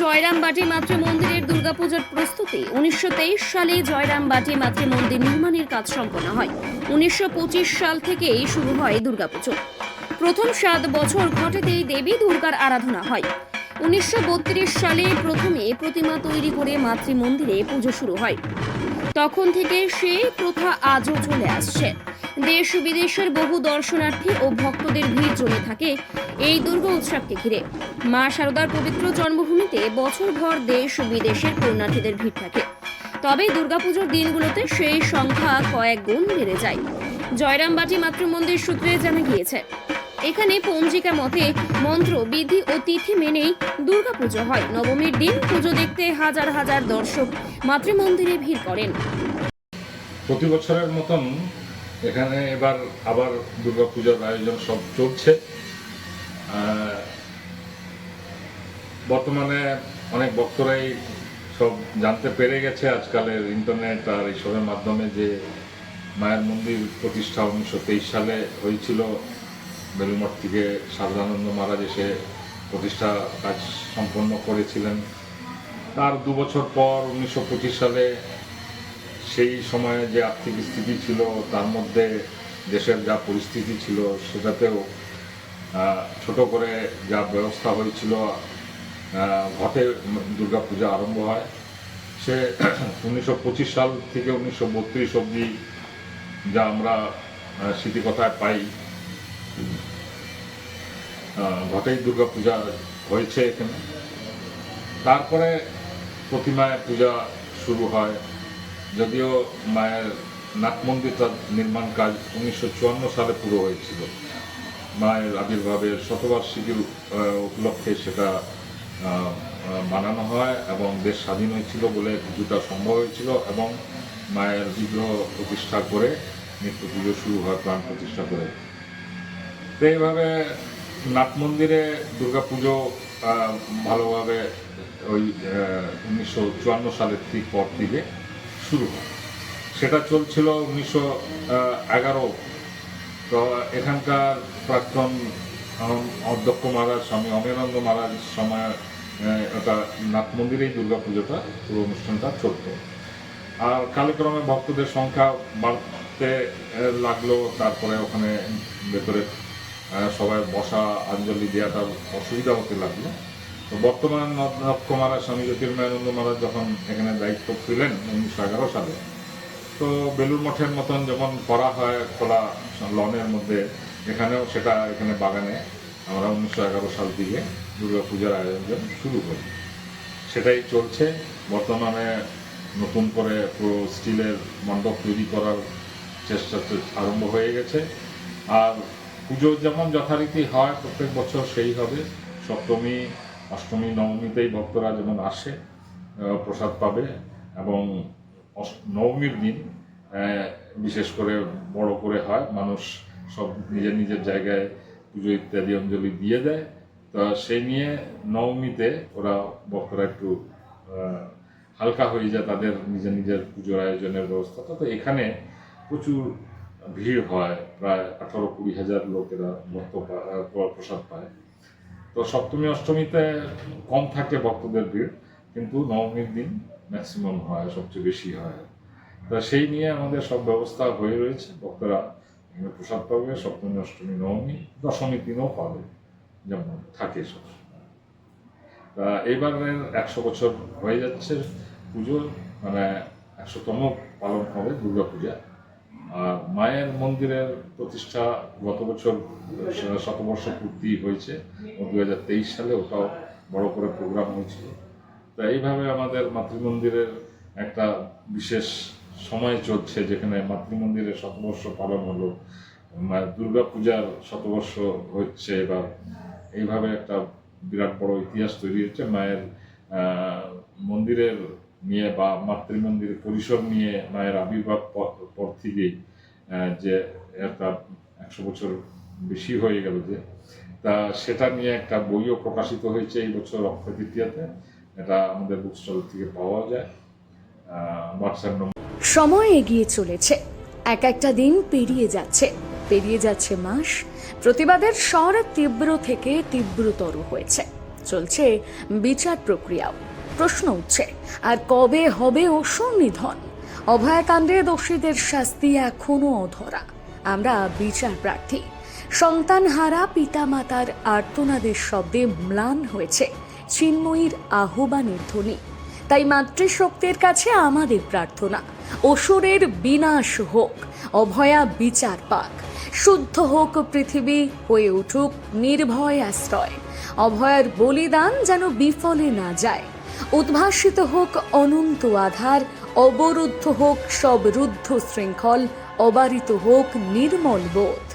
জয়রামবাটি মাতৃ মন্দিরের দুর্গাপূজার প্রস্তুতি। উনিশশো সালে জয়রামবাটি মাতৃ মন্দির নির্মাণের কাজ সম্পন্ন হয়। উনিশশো পঁচিশ সাল থেকেই শুরু হয় দুর্গাপুজো। প্রথম সাত বছর ঘটেতেই দেবী দুর্গার আরাধনা হয়। উনিশশো বত্রিশ সালে প্রথমে প্রতিমা তৈরি করে মাতৃ মন্দিরে পুজো শুরু হয়। তখন থেকে সেই প্রথা আজও চলে আসছে। দেশ বিদেশের বহু দর্শনার্থী ও ভক্তদের ভিড় জমে থাকে এই দুর্গা উৎসবকে ঘিরে। মা শারদার পবিত্র জন্মভূমিতে বছরভর দেশ ও বিদেশের পুণ্যার্থীদের ভিড় থাকে। তবে দুর্গাপুজোর দিনগুলোতে সেই সংখ্যা কয়েক গুণ বেড়ে যায়। জয়রামবাটি মাতৃমন্দির সূত্রে জানা গিয়েছে, এখানে পঞ্জিকা মতে মন্ত্র, বিধি ও তিথি মেনেই দুর্গাপুজো হয়। নবমীর দিন পুজো দেখতে হাজার হাজার দর্শক মাতৃমন্দিরে ভিড় করেন। প্রতি বছরের মতন এখানে এবার আবার দুর্গাপূজার আয়োজন সব চলছে। বর্তমানে অনেক ভক্তরাই সব জানতে পেরে গেছে। আজকালের ইন্টারনেট আর এইসবের মাধ্যমে যে মায়ের মন্দির প্রতিষ্ঠা উনিশশো তেইশ সালে হয়েছিল বেলুমঠ থেকে সারদানন্দ মহারাজ এসে প্রতিষ্ঠা কাজ সম্পন্ন করেছিলেন। তার দু বছর পর উনিশশো পঁচিশ সালে সেই সময়ে যে আর্থিক স্থিতি ছিল, তার মধ্যে দেশের যা পরিস্থিতি ছিল, সেটাতেও ছোট করে যা ব্যবস্থা হয়েছিল ঘটে দুর্গাপূজা আরম্ভ হয়। সে উনিশশো পঁচিশ সাল থেকে উনিশশো বত্রিশ অবধি যা আমরা স্মৃতিকথায় পাই ঘটেই দুর্গাপূজা হয়েছে এখানে। তারপরে প্রতিমায় পূজা শুরু হয়। যদিও মায়ের নাট মন্দিরটার নির্মাণ কাজ উনিশশো চুয়ান্ন সালে পুরো হয়েছিল। মায়ের আবির্ভাবের শতবার্ষিকীর উপলক্ষে সেটা বানানো হয় এবং দেশ স্বাধীন হয়েছিল বলে কিছুটা সম্ভব হয়েছিল এবং মায়ের বিগ্রহ প্রতিষ্ঠা করে নিত্য পুজো শুরু হয় প্রাণ প্রতিষ্ঠা করে। তো এইভাবে নাট মন্দিরে দুর্গাপুজো ভালোভাবে ওই উনিশশো চুয়ান্ন সালের ঠিক পর থেকে শুরু হয়। সেটা চলছিল উনিশশো এগারো। তো এখানকার প্রাক্তন অধ্যক্ষ মহারাজ স্বামী অমেরানন্দ মহারাজ সময় এটা নাট মন্দিরেই দুর্গাপুজোটা পুরো অনুষ্ঠানটা চলতো। আর কালক্রমে ভক্তদের সংখ্যা বাড়তে লাগল। তারপরে ওখানে ভেতরে সবাই বসা, আঞ্জলি দেওয়াটা অসুবিধা হতে লাগল। তো বর্তমান মহারাজ স্বামী জ্যোতির্ময়ানন্দ মহারাজ যখন এখানে দায়িত্ব ছিলেন উনিশশো এগারো সালে, তো বেলুর মঠের মতন যেমন করা হয়, খোলা লনের মধ্যে, এখানেও সেটা এখানে বাগানে আমরা উনিশশো এগারো সাল থেকে দুর্গা পূজার আয়োজন শুরু করি। সেটাই চলছে। বর্তমানে নতুন করে পুরো স্টিলের মণ্ডপ তৈরি করার চেষ্টা আরম্ভ হয়ে গেছে। আর পুজো যেমন যথারীতি হয়, প্রত্যেক বছর সেই হবে। সপ্তমী অষ্টমী, নবমীতেই ভক্তরা যেমন আসে প্রসাদ পাবে এবং নবমীর দিন বিশেষ করে বড় করে হয়, মানুষ সব নিজের নিজের জায়গায় পুজো ইত্যাদি অঞ্জলি দিয়ে দেয়। তো সেই নিয়ে নবমীতে ওরা ভক্তরা একটু হালকা হয়ে যায় তাদের নিজের নিজের পুজোর আয়োজনের ব্যবস্থা। তো এখানে প্রচুর ভিড় হয়, প্রায় আঠারো কুড়ি হাজার লোকেরা ভক্ত প্রসাদ পায়। তো সপ্তমী অষ্টমীতে কম থাকে ভক্তদের ভিড়, কিন্তু নবমীর দিন ম্যাক্সিমাম হয়, সবচেয়ে বেশি হয়। তা সেই নিয়ে আমাদের সব ব্যবস্থা হয়ে রয়েছে। ভক্তরা এখানে প্রসাদ পাবে, সপ্তমী, অষ্টমী, নবমী দশমী দিনও পাবে, যেমন থাকে সব তা এইবারের একশো বছর হয়ে যাচ্ছে পুজো মানে একশোতম পালন হবে দুর্গা পূজা আর মায়ের মন্দিরের প্রতিষ্ঠা গত বছর শতবর্ষ পূর্তি হয়েছে দু হাজার তেইশ সালে ওটাও বড় করে প্রোগ্রাম হয়েছিল। তো এইভাবে আমাদের মাতৃমন্দিরের একটা বিশেষ সময় চলছে, যেখানে মাতৃমন্দিরের শতবর্ষ পালন হলো। দুর্গা পূজার শতবর্ষ হচ্ছে এবার। এইভাবে একটা বিরাট বড় ইতিহাস তৈরি হচ্ছে মায়ের মন্দিরের নিয়ে বা মাতৃমন্দিরের পরিসর নিয়ে মায়ের আবির্ভাব পর- থেকেই যে একটা একশো বছর বেশি হয়ে গেল যে, তা সেটা নিয়ে একটা বইও প্রকাশিত হয়েছে এই বছর অক্ষয় তৃতীয়াতে এটা আমাদের বুক স্টল থেকে পাওয়া যায়। হোয়াটসঅ্যাপ নম্বর সময় এগিয়ে চলেছে। এক একটা দিন পেরিয়ে যাচ্ছে। পেরিয়ে যাচ্ছে মাস। প্রতিবাদের স্বর তীব্র থেকে তীব্রতর হয়েছে। চলছে বিচার প্রক্রিয়াও। প্রশ্ন উঠছে, আর কবে হবে অসুর নিধন অভয়াকাণ্ডে দোষীদের শাস্তি এখনও অধরা। আমরা বিচার প্রার্থী। সন্তানহারা পিতামাতার আর্তনাদের শব্দে ম্লান হয়েছে চিন্ময়ীর আহ্বানের ধ্বনি। তাই মাতৃশক্তির কাছে আমাদের প্রার্থনা, অসুরের বিনাশ হোক, অভয়া বিচার পাক। শুদ্ধ হোক পৃথিবী, হয়ে উঠুক নির্ভয় আশ্রয়। অভয়ার বলিদান যেন বিফলে না যায়। উদ্ভাসিত হোক অনন্ত আধার অবরুদ্ধ হোক সব রুদ্ধ শৃঙ্খল অবারিত হোক নির্মল বোধ।